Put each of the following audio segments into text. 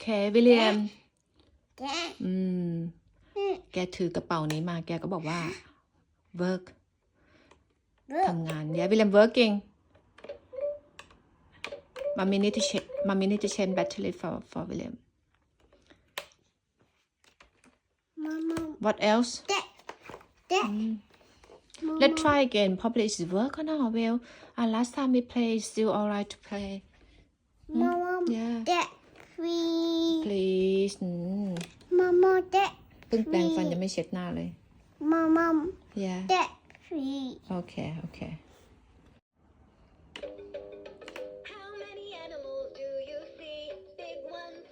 เควิลเลียมแกอืมอืม แกถือกระเป๋านี้มา แกก็บอกว่า work เบิกทำงาน yeah William working Mommy need to check Mommy need to change battery for for William มามา what else แกแก let's try again probably it's work or not well uh, last time we played still alright to play มามา yeah แกฟรี please อืมมามาแกเพิ่งแปรงฟันยังไม่เช็ดหน้าเลยมามา yeah แกฟรี okay okay How many animals do you see? Big ones.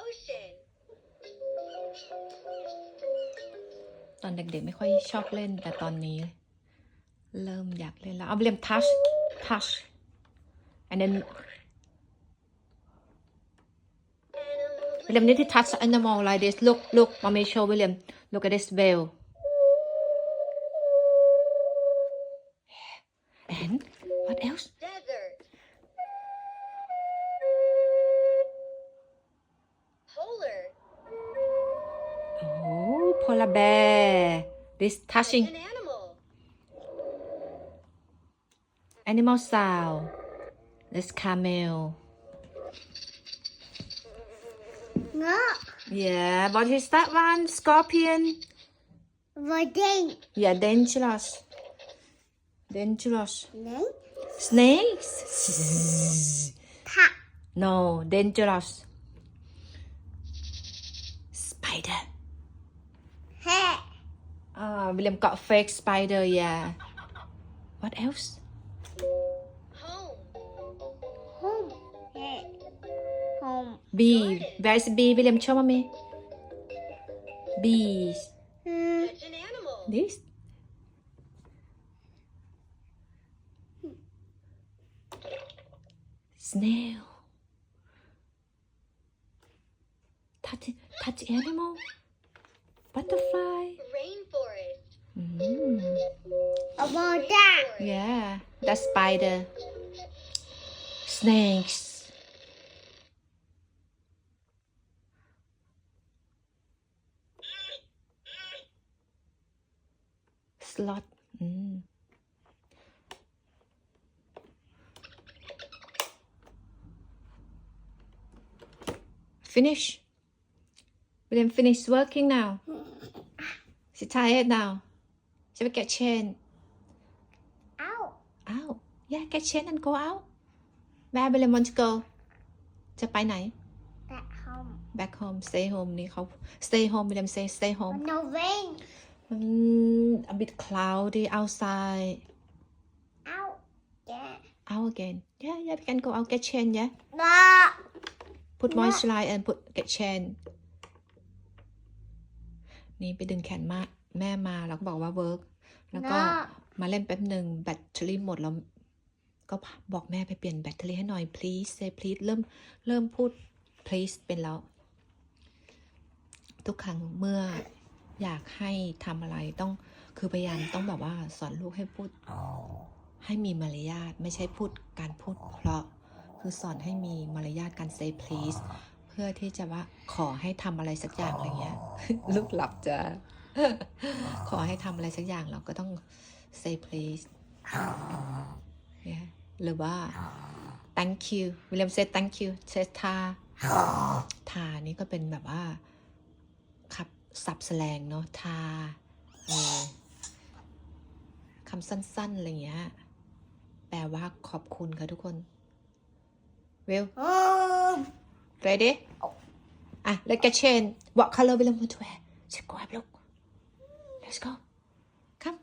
Ocean. ตอนเด็กๆไม่ค่อยชอบเล่นแต่ตอนนี้ เริ่มอยากเล่นแล้ว เอา William touch touch and then William need to touch the animal like this. Look, look, mommy show William. Look at this veil. And what else? Desert. Polar. Oh, polar bear. This touching. An animal. Animal sound. This camel. Yeah, what is that one? Scorpion? Rodent. Yeah, dangerous. Dangerous. Snake? Snakes? No, dangerous. Spider. Hey. Ah, William got fake spider, yeah. What else? B. Where's B, William? Show mommy. B. Mm. It's an animal. This? Snail. Touch, touch animal. Butterfly. Rainforest. Mm. About that. Yeah, that spider. Snakes. Slot. Mm. Finish. William, finish working now. Sit tired now. Shall we get chain? เอ้า out yeah get change and go out where William want to go จะไปไหน แต่ห้อง back home stay home นี่เขา stay home William say stay มั home นเอาเว้ง mm, A bit cloudy outside เอ้าแก out again yeah yeah we can go out get change yeah นะ put Yeah. moisturize and put get change นี่ไปดึงแขนมาแม่มาแล้วก็บอกว่า work แล้วก็นะมาเล่นแป๊บหนึ่งแบตเตอรี่หมดแล้ว ก็บอกแม่ไปเปลี่ยนแบตเตอรี่ให้หน่อย please say please เริ่มเริ่มพูด please เป็นแล้ว ทุกครั้งเมื่อ อยากให้ทำอะไรต้องคือพยายามต้องแบบว่าสอนลูกให้พูดให้มีมารยาทไม่ใช่พูดการพูดเพราะ คือสอนให้มีมารยาทการ say please เพื่อที่จะว่าขอให้ทำอะไรสักอย่างอะไรเงี้ย ลูกหลับจะ ขอให้ทำอะไรสักอย่างเราก็ต้อง say please yeah หรือว่า thank you วิลเลียม say thank you say ทาทานี่ก็เป็นแบบว่าขับ สับแสลงเนาะทาเออคำสั้น ๆ อะไรเงี้ย แปลว่าขอบคุณค่ะทุกคน Will โอ้ ready อะ let's get change what color William want to wear let's go have a look let's go come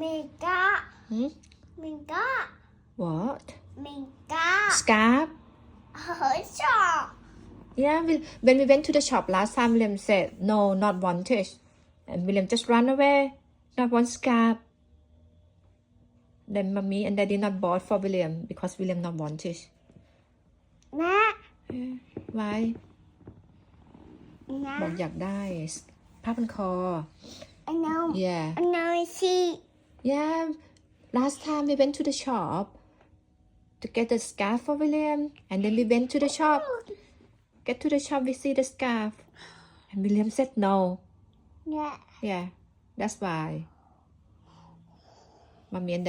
มิงกา hmm? มิงกา what มิงกา scarf เฮ้ยชอบ Yeah, we, when we went to the shop last time, William said, no, not wanted. And William just ran away, not one scarf. Then mommy and daddy not bought for William because William not wanted. นะ Why? นะ บอกอยากได้ผ้าพันคอ อันนั้น Yeah. อันนั้นสิ Yeah. Last time we went to the shop, to get the scarf for William and then we went to the shop get to the shop we see the scarf. And William said no. Yeah. yeah that's why. Mommy and dad